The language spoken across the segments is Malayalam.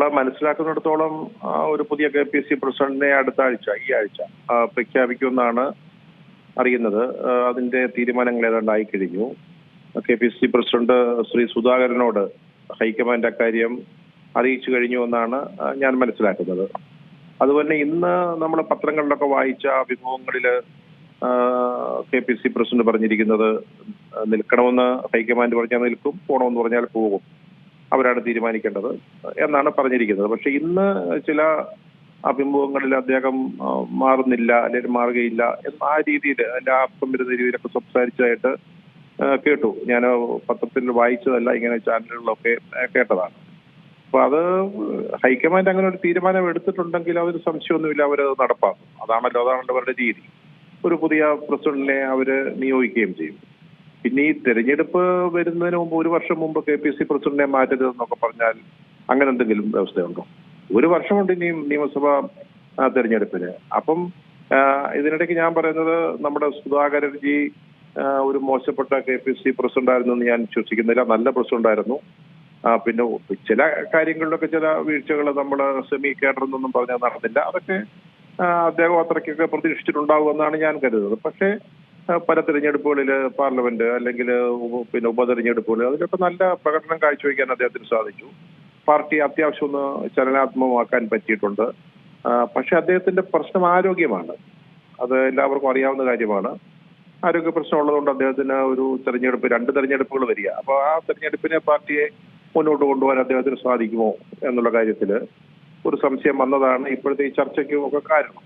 നമ്മൾ മനസ്സിലാക്കുന്നിടത്തോളം ഒരു പുതിയ കെ പി സി പ്രസിഡന്റിനെ അടുത്ത ആഴ്ച ഈ ആഴ്ച പ്രഖ്യാപിക്കുമെന്നാണ് അറിയുന്നത്. അതിന്റെ തീരുമാനങ്ങൾ ഏതാണ്ട് ആയി കഴിഞ്ഞു K P C president Shri സുധാകരനോട് high command അക്കാര്യം അറിയിച്ചു കഴിഞ്ഞു എന്നാണ് ഞാൻ മനസ്സിലാക്കുന്നത്. അതുപോലെ ഇന്ന് നമ്മൾ പത്രങ്ങളിലൊക്കെ വായിച്ച അഭിമുഖങ്ങളിൽ കെ പി സി പ്രസിഡന്റ് പറഞ്ഞിരിക്കുന്നത് നിൽക്കണമെന്ന് ഹൈക്കമാൻഡ് പറഞ്ഞാൽ നിൽക്കും പോകണമെന്ന് പറഞ്ഞാൽ പോകും. അവരാണ് തീരുമാനിക്കേണ്ടത് എന്നാണ് പറഞ്ഞിരിക്കുന്നത്. പക്ഷെ ഇന്ന് ചില അഭിമുഖങ്ങളിൽ അദ്ദേഹം മാറുന്നില്ല അല്ലെങ്കിൽ മാറുകയില്ല എന്ന ആ രീതിയിൽ അതിന്റെ ആർക്കും വരുന്ന രീതിയിലൊക്കെ സംസാരിച്ചതായിട്ട് കേട്ടു. ഞാൻ പത്രത്തിൽ വായിച്ചതല്ല ഇങ്ങനെ ചാനലുകളിലൊക്കെ കേട്ടതാണ്. അപ്പൊ അത് ഹൈക്കമാൻഡ് അങ്ങനെ ഒരു തീരുമാനം എടുത്തിട്ടുണ്ടെങ്കിൽ അതൊരു സംശയമൊന്നുമില്ല അവരത് നടപ്പാക്കും. അതാണല്ലോ അതാണല്ലോ അവരുടെ രീതി. ഒരു പുതിയ പ്രസിഡന്റിനെ അവർ നിയോഗിക്കുകയും ചെയ്യും. പിന്നെ ഈ തെരഞ്ഞെടുപ്പ് വരുന്നതിന് മുമ്പ് ഒരു വർഷം മുമ്പ് കെ പി സി പ്രസിഡന്റിനെ മാറ്റരുതെന്നൊക്കെ പറഞ്ഞാൽ അങ്ങനെ എന്തെങ്കിലും വ്യവസ്ഥയുണ്ടോ? ഒരു വർഷമുണ്ട് ഇനിയും നിയമസഭാ തെരഞ്ഞെടുപ്പിന്. അപ്പം ഇതിനിടയ്ക്ക് ഞാൻ പറയുന്നത് നമ്മുടെ സുധാകരൻജി ഒരു മോശപ്പെട്ട കെ പി സി പ്രസിഡന്റ് ആയിരുന്നു എന്ന് ഞാൻ വിശ്വസിക്കുന്നില്ല. നല്ല പ്രസിഡന്റ് ആയിരുന്നു പിന്നെ ചില കാര്യങ്ങളിലൊക്കെ ചില വീഴ്ചകൾ നമ്മൾ സെമി കേഡറെന്നൊന്നും പറഞ്ഞാൽ നടന്നില്ല. അതൊക്കെ അദ്ദേഹം അത്രയ്ക്കൊക്കെ പ്രതീക്ഷിച്ചിട്ടുണ്ടാവുമെന്നാണ് ഞാൻ കരുതുന്നത്. പക്ഷേ പല തിരഞ്ഞെടുപ്പുകളിൽ പാർലമെന്റ് അല്ലെങ്കിൽ പിന്നെ ഉപതെരഞ്ഞെടുപ്പുകൾ അതിലൊക്കെ നല്ല പ്രകടനം കാഴ്ചവെക്കാൻ അദ്ദേഹത്തിന് സാധിച്ചു. പാർട്ടി അത്യാവശ്യം ഒന്ന് ചലനാത്മകമാക്കാൻ പറ്റിയിട്ടുണ്ട്. പക്ഷെ അദ്ദേഹത്തിന്റെ പ്രശ്നം ആരോഗ്യമാണ്. അത് എല്ലാവർക്കും അറിയാവുന്ന കാര്യമാണ്. ആരോഗ്യ പ്രശ്നം ഉള്ളതുകൊണ്ട് അദ്ദേഹത്തിന് ഒരു തെരഞ്ഞെടുപ്പ് രണ്ട് തെരഞ്ഞെടുപ്പുകൾ വരിക. അപ്പൊ ആ തെരഞ്ഞെടുപ്പിനെ പാർട്ടിയെ മുന്നോട്ട് കൊണ്ടുപോകാൻ അദ്ദേഹത്തിന് സാധിക്കുമോ എന്നുള്ള കാര്യത്തിൽ ഒരു സംശയം വന്നതാണ് ഇപ്പോഴത്തെ ഈ ചർച്ചയ്ക്കും ഒക്കെ കാരണം.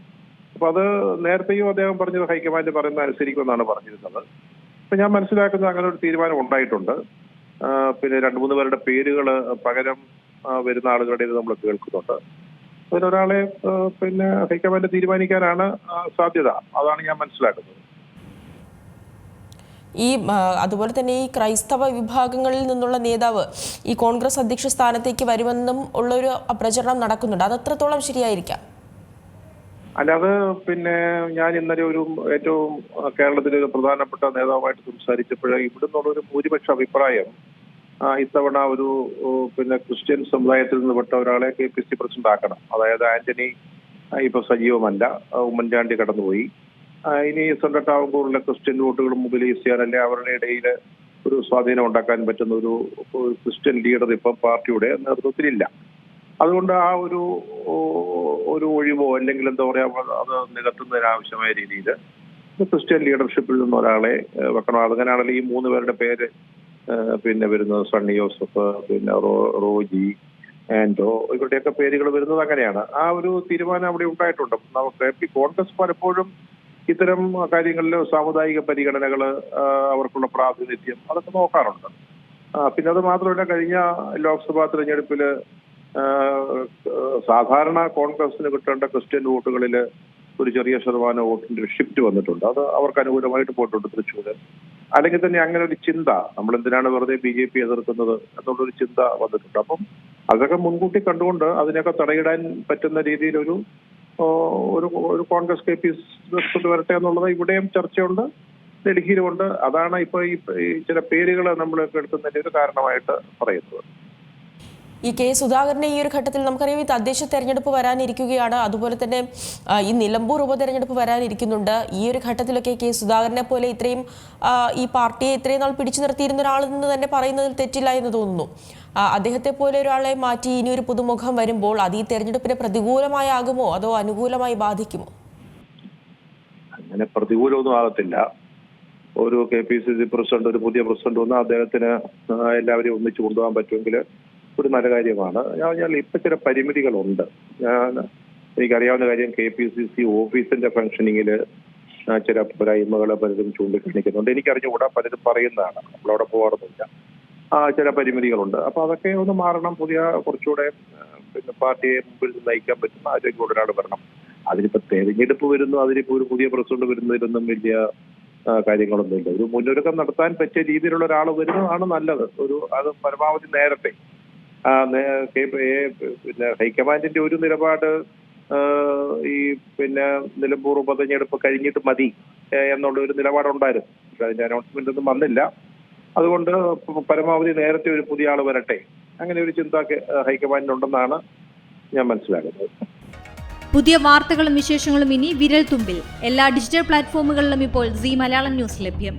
അപ്പൊ അത് നേരത്തെയും അദ്ദേഹം പറഞ്ഞത് ഹൈക്കമാൻഡ് പറയുന്ന അനുസരിക്കുമെന്നാണ് പറഞ്ഞിരുന്നത്. അപ്പൊ ഞാൻ മനസ്സിലാക്കുന്നത് അങ്ങനെ ഒരു തീരുമാനം ഉണ്ടായിട്ടുണ്ട്. പിന്നെ രണ്ടു മൂന്ന് പേരുടെ പേരുകൾ പകരം വരുന്ന ആളുകളുടെ നമ്മൾ കേൾക്കുന്നുണ്ട്. അതിലൊരാളെ പിന്നെ ഹൈക്കമാൻഡ് തീരുമാനിക്കാനാണ് സാധ്യത. അതാണ് ഞാൻ മനസ്സിലാക്കുന്നത്. ഈ അതുപോലെ തന്നെ ഈ ക്രൈസ്തവ വിഭാഗങ്ങളിൽ നിന്നുള്ള നേതാവ് ഈ കോൺഗ്രസ് അധ്യക്ഷ സ്ഥാനത്തേക്ക് വരുമെന്നും ഉള്ളൊരു പ്രചരണം നടക്കുന്നുണ്ട്. അത് എത്രത്തോളം ശരിയായിരിക്കാം? അല്ലാതെ പിന്നെ ഞാൻ ഇന്നലെ ഒരു ഏറ്റവും കേരളത്തിലെ ഒരു പ്രധാനപ്പെട്ട നേതാവുമായിട്ട് സംസാരിച്ചപ്പോൾ ഇവിടുന്നുള്ള ഒരു ഭൂരിപക്ഷ അഭിപ്രായം ഇത്തവണ ഒരു പിന്നെ ക്രിസ്ത്യൻ സമുദായത്തിൽ നിന്ന് പെട്ട ഒരാളെ കെ പി സി പ്രസിഡന്റ് ആക്കണം അതായത് ആന്റണി ഇപ്പൊ സജീവമല്ല ഉമ്മൻചാണ്ടി കടന്നുപോയി. ഇനി സെൻട്രൽ ക്രിസ്ത്യൻ വോട്ടുകൾ മൊബിലൈസ് ചെയ്യാൻ അല്ലെ അവരുടെ ഇടയിൽ ഒരു സ്വാധീനം ഉണ്ടാക്കാൻ പറ്റുന്ന ഒരു ക്രിസ്ത്യൻ ലീഡർ ഇപ്പം പാർട്ടിയുടെ നേതൃത്വത്തിലില്ല. അതുകൊണ്ട് ആ ഒരു ഒരു ഒഴിവോ അല്ലെങ്കിൽ എന്താ പറയാ അത് നികത്തുന്നതിനാവശ്യമായ രീതിയിൽ ക്രിസ്ത്യൻ ലീഡർഷിപ്പിൽ നിന്ന് ഒരാളെ വെക്കണം. അങ്ങനെയാണെങ്കിൽ ഈ മൂന്ന് പേരുടെ പേര് പിന്നെ വരുന്നത് സണ്ണി ജോസഫ് പിന്നെ റോജി ആൻഡോ ഇവരുടെയൊക്കെ പേരുകൾ വരുന്നത് അങ്ങനെയാണ്. ആ ഒരു തീരുമാനം അവിടെ ഉണ്ടായിട്ടുണ്ട്. നമുക്ക് കോൺഗ്രസ് പലപ്പോഴും ഇത്തരം കാര്യങ്ങളിൽ സാമുദായിക പരിഗണനകൾ അവർക്കുള്ള പ്രാതിനിധ്യം അതൊക്കെ നോക്കാറുണ്ട്. പിന്നെ അത് മാത്രമല്ല കഴിഞ്ഞ ലോക്സഭാ തെരഞ്ഞെടുപ്പിൽ ആ, സാധാരണ കോൺഗ്രസിന് കിട്ടേണ്ട ക്രിസ്ത്യൻ വോട്ടുകളിൽ ഒരു ചെറിയ ശതമാനം വോട്ടിന്റെ ഷിഫ്റ്റ് വന്നിട്ടുണ്ട്. അത് അവർക്ക് അനുകൂലമായിട്ട് പോയിട്ടുണ്ട് തൃശ്ശൂര്. അല്ലെങ്കിൽ തന്നെ അങ്ങനെ ഒരു ചിന്ത നമ്മൾ എന്തിനാണ് വെറുതെ ബി ജെ പി എതിർക്കുന്നത് എന്നുള്ളൊരു ചിന്ത വന്നിട്ടുണ്ട്. അപ്പം അതൊക്കെ മുൻകൂട്ടി കണ്ടുകൊണ്ട് അതിനൊക്കെ തടയിടാൻ പറ്റുന്ന രീതിയിലൊരു ഒരു കോൺഗ്രസ് കെ പി പ്രസിഡന്റ് വരട്ടെ എന്നുള്ളത് ഇവിടെയും ചർച്ചയുണ്ട് ഡൽഹിയിലുമുണ്ട്. അതാണ് ഇപ്പൊ ഈ ചില പേരുകൾ നമ്മൾ കേൾക്കുന്നതിന്റെ ഒരു കാരണമായിട്ട് പറയുന്നത്. ഈ കെ സുധാകരനെ ഈ ഒരു ഘട്ടത്തിൽ നമുക്കറിയാം ഈ തദ്ദേശ തെരഞ്ഞെടുപ്പ് വരാനിരിക്കുകയാണ്. അതുപോലെ തന്നെ ഈ നിലമ്പൂർ ഉപതെരഞ്ഞെടുപ്പ് വരാനിരിക്കുന്നുണ്ട്. ഈ ഒരു ഘട്ടത്തിലൊക്കെ കെ സുധാകരനെ പോലെ ഇത്രയും ഈ പാർട്ടിയെ ഇത്രയും നാൾ പിടിച്ചു നിർത്തിയിരുന്ന ഒരാളെന്ന് തന്നെ പറയുന്നതിൽ തെറ്റില്ല എന്ന് തോന്നുന്നു. അദ്ദേഹത്തെ പോലെ ഒരാളെ മാറ്റി ഇനി ഒരു പുതുമുഖം വരുമ്പോൾ അത് ഈ തെരഞ്ഞെടുപ്പിനെ പ്രതികൂലമായി ആകുമോ? അതോ അനുകൂലമായി ബാധിക്കുമോ? അങ്ങനെ പ്രതികൂലമൊന്നും ആകത്തില്ല. ഒരു K P C C president ഒരു പുതിയ പ്രസിഡന്റ് വന്ന് അദ്ദേഹത്തിന് എല്ലാവരെയും ഒന്നിച്ചു കൊണ്ടുപോകാൻ പറ്റുമെങ്കിൽ ഒരു നല്ല കാര്യമാണ്. ഞാൻ പറഞ്ഞാൽ ഇപ്പൊ ചില പരിമിതികളുണ്ട്. ഞാൻ എനിക്കറിയാവുന്ന കാര്യം കെ പി സി സി ഓഫീസിന്റെ ഫംഗ്ഷനിങ്ങിൽ ചില പോരായ്മകൾ പലരും ചൂണ്ടിക്കാണിക്കുന്നുണ്ട്. എനിക്കറിഞ്ഞുകൂടാ പലരും പറയുന്നതാണ്. നമ്മളവിടെ പോകാറൊന്നുമില്ല ആ ചില പരിമിതികളുണ്ട്. അപ്പൊ അതൊക്കെ ഒന്ന് മാറണം. പുതിയ കുറച്ചുകൂടെ പിന്നെ പാർട്ടിയെ മുമ്പിൽ നയിക്കാൻ പറ്റുന്ന ആരോഗ്യം ഒരാൾ വരണം. അതിനിപ്പോ തെരഞ്ഞെടുപ്പ് വരുന്നു. അതിനിപ്പോ ഒരു പുതിയ പ്രസിഡന്റ് വരുന്നതിലൊന്നും വലിയ കാര്യങ്ങളൊന്നും കാര്യങ്ങളൊന്നുമില്ല. ഒരു മുന്നൊരുക്കം നടത്താൻ പറ്റിയ രീതിയിലുള്ള ഒരാൾ വരുന്നതാണ് നല്ലത്. ഒരു അത് പരമാവധി നേരത്തെ. പിന്നെ ഹൈക്കമാൻഡിന്റെ ഒരു നിലപാട് ഈ പിന്നെ നിലമ്പൂർ ഉപതെരഞ്ഞെടുപ്പ് കഴിഞ്ഞിട്ട് മതി എന്നുള്ള ഒരു നിലപാടുണ്ടായിരുന്നു. പക്ഷെ അതിന്റെ അനൗൺസ്മെന്റ് ഒന്നും വന്നില്ല. അതുകൊണ്ട് പരമാവധി നേരത്തെ ഒരു പുതിയ ആൾ വരട്ടെ. അങ്ങനെ ഒരു ചിന്ത ഹൈക്കമാൻഡിനുണ്ടെന്നാണ് ഞാൻ മനസ്സിലാക്കുന്നത്. പുതിയ വാർത്തകളും വിശേഷങ്ങളും ഇനി വിരൽ തുമ്പിൽ എല്ലാ ഡിജിറ്റൽ പ്ലാറ്റ്ഫോമുകളിലും ഇപ്പോൾ സി മലയാളം ന്യൂസ് ലഭ്യം.